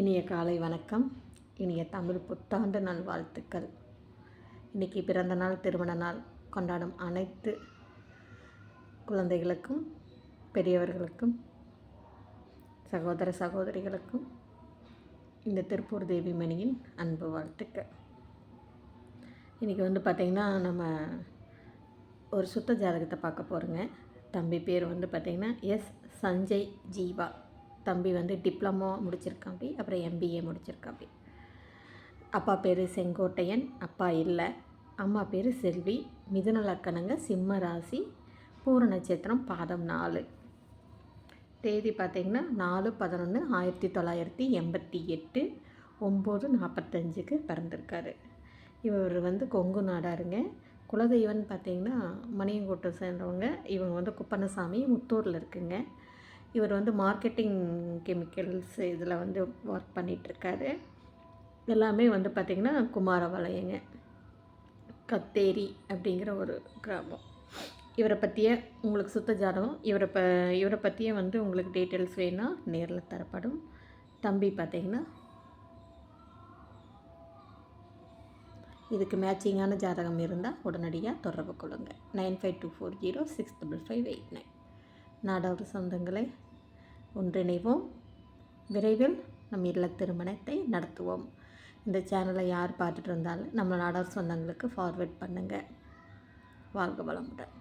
இனிய காலை வணக்கம். இனிய தமிழ் புத்தாண்டு நல்வாழ்த்துக்கள். இன்றைக்கி பிறந்த நாள் திருமண நாள் கொண்டாடும் அனைத்து குழந்தைகளுக்கும் பெரியவர்களுக்கும் சகோதர சகோதரிகளுக்கும் இந்த திருப்பூர் தேவி மணியின் அன்பு வாழ்த்துக்கள். இன்றைக்கி வந்து பார்த்திங்கன்னா நம்ம ஒரு சுத்த ஜாதகத்தை பார்க்க போகிறோங்க தம்பி பேர் வந்து பார்த்திங்கன்னா எஸ். சஞ்சய் ஜீவா. தம்பி வந்து டிப்ளமோ முடிச்சிருக்காப்பி அப்புறம் எம்பிஏ முடிச்சிருக்காப்பி அப்பா பேர் செங்கோட்டையன் அப்பா இல்லை. அம்மா பேர் செல்வி. மிதுன லக்கணங்க சிம்ம ராசி பூர நட்சத்திரம் பாதம் நாலு. தேதி பார்த்திங்கன்னா நாலு பதினொன்று ஆயிரத்தி தொள்ளாயிரத்தி எண்பத்தி எட்டு ஒம்பது நாற்பத்தஞ்சுக்கு பிறந்திருக்காரு. இவர் வந்து கொங்கு நாடாருங்க. குலதெய்வம்னு பார்த்திங்கன்னா மணியங்கோட்டை சேர்ந்தவங்க. இவங்க வந்து குப்பண்ணசாமி முத்தூரில் இருக்குங்க. இவர் வந்து மார்க்கெட்டிங் கெமிக்கல்ஸ் இதில் வந்து ஒர்க் பண்ணிகிட்ருக்காரு எல்லாமே வந்து பார்த்திங்கன்னா குமாரபாளையங்க கத்தேரி அப்படிங்கிற ஒரு கிராமம். இவரை பற்றிய உங்களுக்கு சுத்த ஜாதகம். இவரை ப இவரை பற்றிய வந்து உங்களுக்கு டீட்டெயில்ஸ் வேணால் நேரில் தரப்படும். தம்பி பார்த்திங்கன்னா இதுக்கு மேட்சிங்கான ஜாதகம் இருந்தால் உடனடியாக தொடர்பு கொள்ளுங்கள் nine five two four zero six double five eight nine. நாடோடு சொந்தங்களை ஒன்றிணைவோம். விரைவில் நம் இல்ல திருமணத்தை நடத்துவோம். இந்த சேனலை யார் பார்த்துட்டு இருந்தாலும் நம்ம நாடார் சொந்தங்களுக்கு ஃபார்வேர்ட் பண்ணுங்கள் வாழ்க வளமுடன்.